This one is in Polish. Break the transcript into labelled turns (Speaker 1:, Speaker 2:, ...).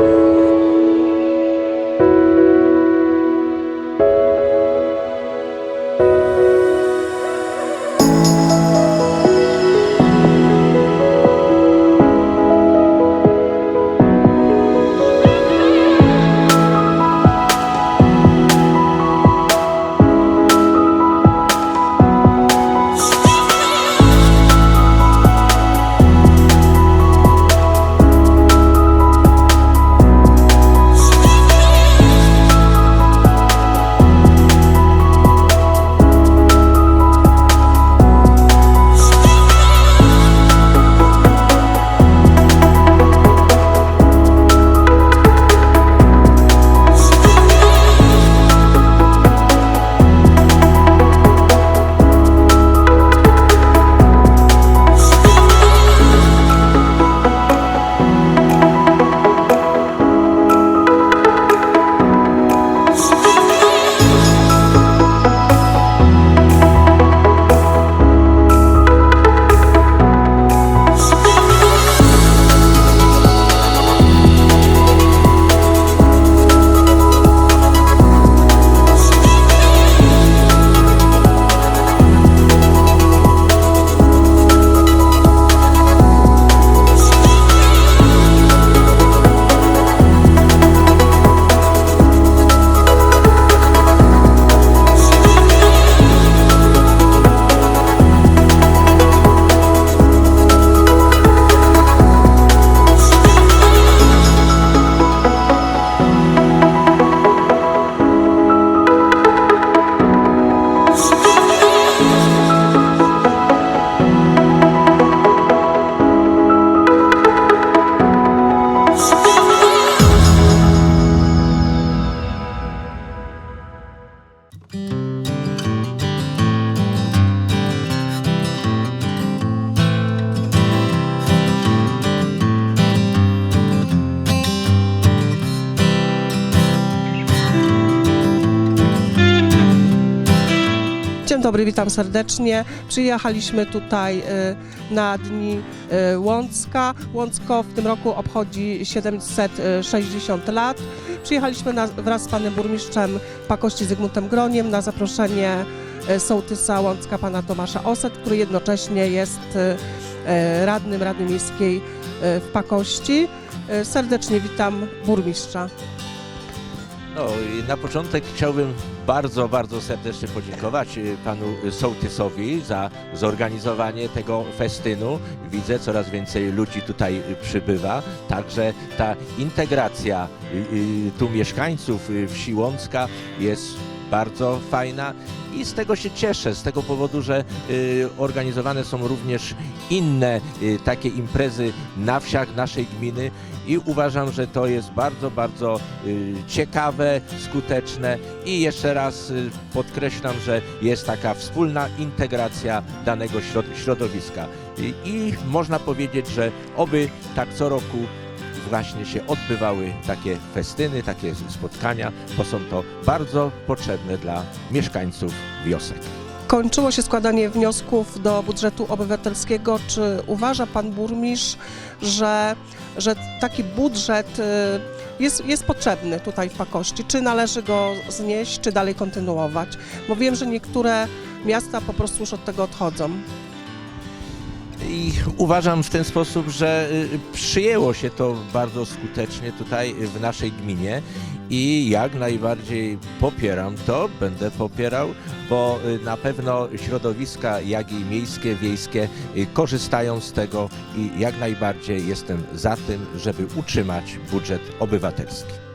Speaker 1: you Dzień dobry, witam serdecznie. Przyjechaliśmy tutaj y, na dni y, Łącka. Łącko w tym roku obchodzi 760 lat. Przyjechaliśmy na, wraz z panem burmistrzem Pakości Zygmuntem Groniem na zaproszenie y, sołtysa Łącka pana Tomasza Oset, który jednocześnie jest radnym Rady Miejskiej w Pakości. Serdecznie witam burmistrza.
Speaker 2: No, i na początek chciałbym bardzo, bardzo serdecznie podziękować y, panu sołtysowi za zorganizowanie tego festynu. Widzę, coraz więcej ludzi tutaj przybywa, także ta integracja y, y, tu mieszkańców wsi Łącka jest bardzo fajna i z tego się cieszę, z tego powodu, że y, organizowane są również inne y, takie imprezy na wsiach naszej gminy i uważam, że to jest bardzo, bardzo y, ciekawe, skuteczne i jeszcze raz podkreślam, że jest taka wspólna integracja danego środ- środowiska. I można powiedzieć, że oby tak co roku właśnie się odbywały takie festyny, takie spotkania, bo są to bardzo potrzebne dla mieszkańców wiosek.
Speaker 1: Kończyło się składanie wniosków do budżetu obywatelskiego. Czy uważa pan burmistrz, że, że taki budżet y, jest, jest potrzebny tutaj w Pakości? Czy należy go znieść, czy dalej kontynuować? Bo wiem, że niektóre miasta po prostu już od tego odchodzą.
Speaker 2: I uważam w ten sposób, że y, przyjęło się to bardzo skutecznie tutaj w naszej gminie i jak najbardziej popieram to, będę popierał, bo y, na pewno środowiska, jak i miejskie, wiejskie y, korzystają z tego i jak najbardziej jestem za tym, żeby utrzymać budżet obywatelski.